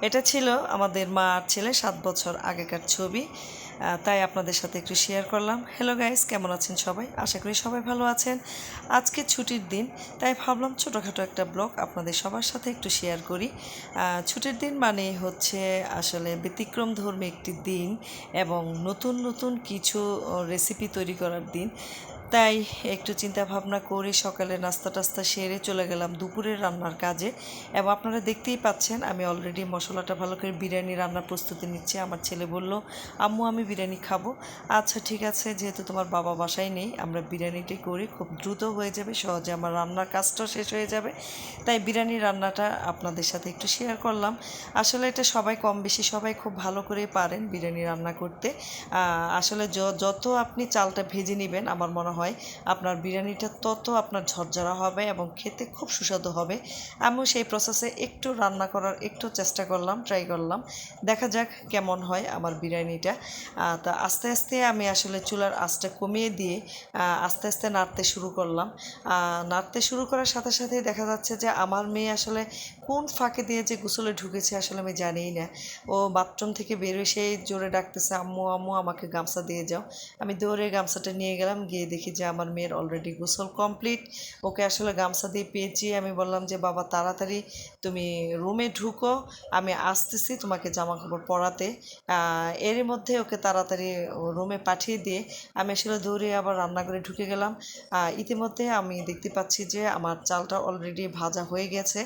এটা ছিল আমাদের মা আর ছেলে সাত বছর আগেকার ছবি তাই আপনাদের সাথে একটু শেয়ার করলাম। হ্যালো গাইস কেমন আছেন সবাই? আশা করি সবাই ভালো আছেন। আজকে ছুটির দিন, তাই ভাবলাম ছোটোখাটো একটা ব্লগ আপনাদের সবার সাথে একটু শেয়ার করি। ছুটির দিন মানে হচ্ছে আসলে ব্যতিক্রম ধর্মী একটি দিন এবং নতুন নতুন কিছু রেসিপি তৈরি করার দিন। তাই একটু চিন্তা ভাবনা করে সকালে নাস্তা টাস্তা সেরে চলে গেলাম দুপুরের রান্নার কাজে। এবং আপনারা দেখতেই পাচ্ছেন, আমি অলরেডি মশলাটা ভালো করে বিরিয়ানি রান্নার প্রস্তুতি নিচ্ছি। আমার ছেলে বলল, আম্মু, আমি বিরিয়ানি খাব। আচ্ছা ঠিক আছে, যেহেতু তোমার বাবা বাসায় নেই, আমরা বিরিয়ানিটাই করি, খুব দ্রুত হয়ে যাবে, সহজে আমার রান্নার কাজটাও শেষ হয়ে যাবে। তাই বিরিয়ানি রান্নাটা আপনাদের সাথে একটু শেয়ার করলাম। আসলে এটা সবাই কম বেশি সবাই খুব ভালো করে পারেন বিরিয়ানি রান্না করতে। আসলে যত আপনি চালটা ভেজে নেবেন, আমার মনে হয়। আপনার বিরিয়ানিটা তত আপনার ঝরঝরা হবে এবং খেতে খুব সুস্বাদু হবে। আমিও সেই প্রসেসে একটু রান্না করার একটু চেষ্টা করলাম ট্রাই করলাম। দেখা যাক কেমন হয় আমার বিরিয়ানিটা। তা আস্তে আস্তে আমি আসলে চুলার আঁচটা কমিয়ে দিয়ে আস্তে আস্তে নাড়তে শুরু করলাম। নাড়তে শুরু করার সাথে সাথেই দেখা যাচ্ছে যে আমার মেয়ে আসলে কোন ফাঁকে দিয়ে যে গোসলে ঢুকেছে আসলে আমি জানিই না। ও বাথরুম থেকে বেরোয় সেই জোরে ডাকতেছে, আম্মু আম্মু, আমাকে গামছা দিয়ে যাও। আমি দৌড়ে গামছাটা নিয়ে গেলাম, গিয়ে দেখি যে আমার মেয়ের অলরেডি গোসল কমপ্লিট ওকে আসলে গামছা দিয়ে পেয়েছি আমি বললাম যে, বাবা, তাড়াতাড়ি তুমি রুমে ঢুকো। আমি আসতেছি তোমাকে জামা কাপড় পরাতে এরই মধ্যে ওকে তাড়াতাড়ি রুমে পাঠিয়ে দিয়ে আমি আসলে দৌড়ে আবার রান্নাঘরে ঢুকে গেলাম। ইতিমধ্যে আমি দেখতে পাচ্ছি যে, আমার চালটা অলরেডি ভাজা হয়ে গেছে।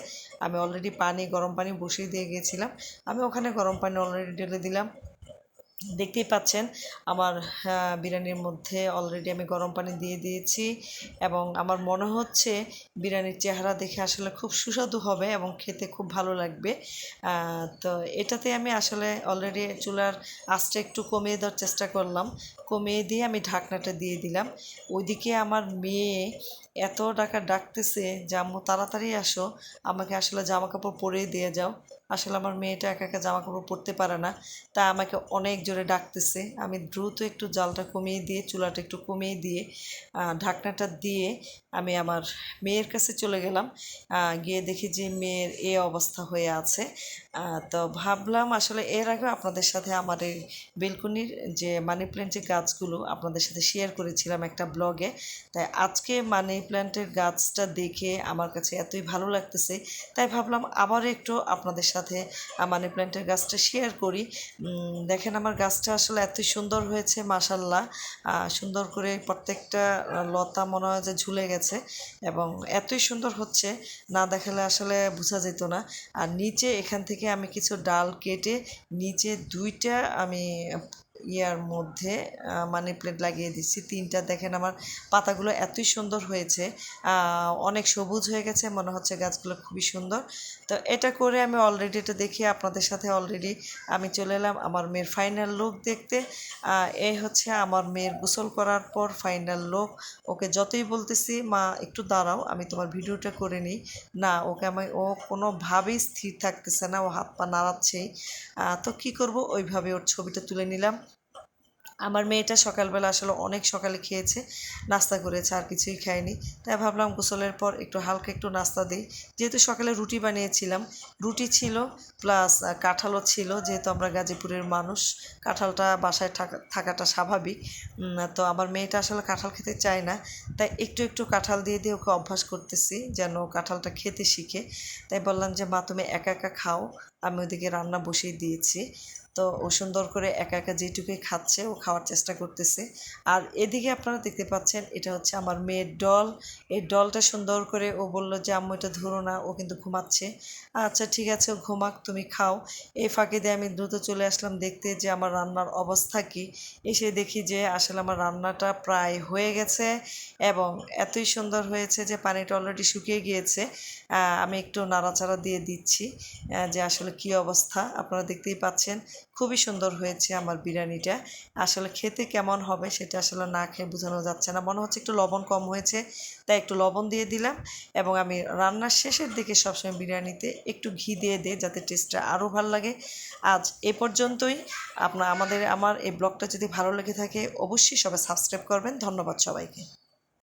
আমি অলরেডি পানি, গরম পানি বসিয়ে দিয়ে গিয়েছিলাম। আমি ওখানে গরম পানি অলরেডি ঢেলে দিলাম। দেখতেই পাচ্ছেন আমার আহ, বিরিয়ানির মধ্যে অলরেডি আমি গরম পানি দিয়ে দিয়েছি এবং আমার মনে হচ্ছে বিরিয়ানির চেহারা দেখে আসলে খুব সুস্বাদু হবে এবং খেতে খুব ভালো লাগবে। তো এটাতে আমি আসলে অলরেডি চুলার আঁচটা একটু কমিয়ে দেওয়ার চেষ্টা করলাম। কমিয়ে দিয়ে আমি ঢাকনাটা দিয়ে দিলাম। ওইদিকে আমার মেয়ে এত টাকা ডাকতেছে যে আম্মু তাড়াতাড়ি আসো আমাকে আসলে জামা কাপড় পরিয়ে দিয়ে যাও। আসলে আমার মেয়েটা একা একা জামা কাপড় পরতে পারে না। তা আমাকে অনেক জোরে ডাকতেছে। আমি দ্রুত একটু জালটা কমিয়ে দিয়ে, চুলাটা একটু কমিয়ে দিয়ে ঢাকনাটা দিয়ে আমি আমার মেয়ের কাছে চলে গেলাম। গিয়ে দেখি যে মেয়ের এ অবস্থা হয়ে আছে। তো ভাবলাম আসলে এর আগে আপনাদের সাথে আমার এই বেলকুনির যে মানি প্ল্যান্ট যে গাছগুলো আপনাদের সাথে শেয়ার করেছিলাম একটা ব্লগে তাই আজকে মানি প্ল্যান্টের গাছটা দেখে আমার কাছে এতই ভালো লাগতেছে, তাই ভাবলাম আবার একটু আপনাদের সাথে মানি প্ল্যান্টের গাছটা শেয়ার করি। দেখেন আমার গাছটা আসলে এতই সুন্দর হয়েছে মাসাল্লাহ সুন্দর করে প্রত্যেকটা লতা মনে হয় যে ঝুলে গেছে এবং এতই সুন্দর হচ্ছে, না দেখালে আসলে বোঝা যেত না। আর নিচে এখান থেকে আমি কিছু ডাল কেটে নিচে দুইটা আমি ইয়ার মধ্যে মানি প্লেট লাগিয়ে দিচ্ছি। তিনটা দেখেন আমার পাতাগুলো এতই সুন্দর হয়েছে অনেক সবুজ হয়ে গেছে, মনে হচ্ছে গাছগুলো খুবই সুন্দর। তো এটা করে আমি অলরেডি এটা দেখে আপনাদের সাথে অলরেডি আমি চলে এলাম আমার মেয়ের ফাইনাল লুক দেখতে। এই হচ্ছে আমার মেয়ের গোসল করার পর ফাইনাল লুক ওকে যতই বলতেছি, মা, একটু দাঁড়াও, আমি তোমার ভিডিওটা করে নিই। না, ওকে আমি, ও কোনোভাবেই স্থির থাকতেছে না, ও হাত পা নাড়াচ্ছেই। তো কী করব? ওইভাবে ওর ছবিটা তুলে নিলাম। আমার মেয়েটা সকালবেলা আসলে অনেক সকালে খেয়েছে, নাস্তা করেছে, আর কিছুই খায়নি। তাই ভাবলাম গোসলের পর একটু হালকা একটু নাস্তা দিই। যেহেতু সকালে রুটি বানিয়েছিলাম, রুটি ছিল প্লাস কাঁঠালও ছিল, যেহেতু আমরা গাজীপুরের মানুষ, কাঁঠালটা বাসায় থাকা- থাকাটা স্বাভাবিক। তো আমার মেয়েটা আসলে কাঁঠাল খেতে চায় না, তাই একটু একটু কাঁঠাল দিয়ে দিয়ে ওকে অভ্যাস করতেছি, যেন কাঁঠালটা খেতে শিখে। তাই বললাম যে, মা, তুমি একা একা খাও, আমি ওদিকে রান্না বসিয়ে দিয়েছি। তো ও সুন্দর করে একা একা যেটুকুই খাচ্ছে, ও খাওয়ার চেষ্টা করতেছে। আর এদিকে আপনারা দেখতে পাচ্ছেন, এটা হচ্ছে আমার মেয়ের ডল। এই ডলটা সুন্দর করে ও বলল যে, আম্মু, এটা ধরো না, ও কিন্তু ঘুমাচ্ছে। আচ্ছা ঠিক আছে, ও ঘুমাক, তুমি খাও। এই ফাঁকে দিয়ে আমি দ্রুত চলে আসলাম দেখতে যে, আমার রান্নার অবস্থা কী। এসে দেখি যে, আসলে আমার রান্নাটা প্রায় হয়ে গেছে এবং এতই সুন্দর হয়েছে যে, পানিটা অলরেডি শুকিয়ে গিয়েছে। আমি একটু নাড়াচাড়া দিয়ে দিচ্ছি যে আসলে কী অবস্থা। আপনারা দেখতেই পাচ্ছেন খুবই সুন্দর হয়েছে আমার বিরিয়ানিটা। আসলে খেতে কেমন হবে সেটা আসলে না খেয়ে বোঝানো যাচ্ছে না। মনে হচ্ছে একটু লবণ কম হয়েছে, তাই একটু লবণ দিয়ে দিলাম এবং আমি রান্নার শেষের দিকে সবসময় বিরিয়ানিতে একটু ঘি দিয়ে দিই যাতে টেস্টটা আরও ভালো লাগে। আজ এ পর্যন্তই। আপনার আমাদের আমার এই ব্লগটা যদি ভালো লেগে থাকে অবশ্যই সবাই সাবস্ক্রাইব করবেন। ধন্যবাদ সবাইকে।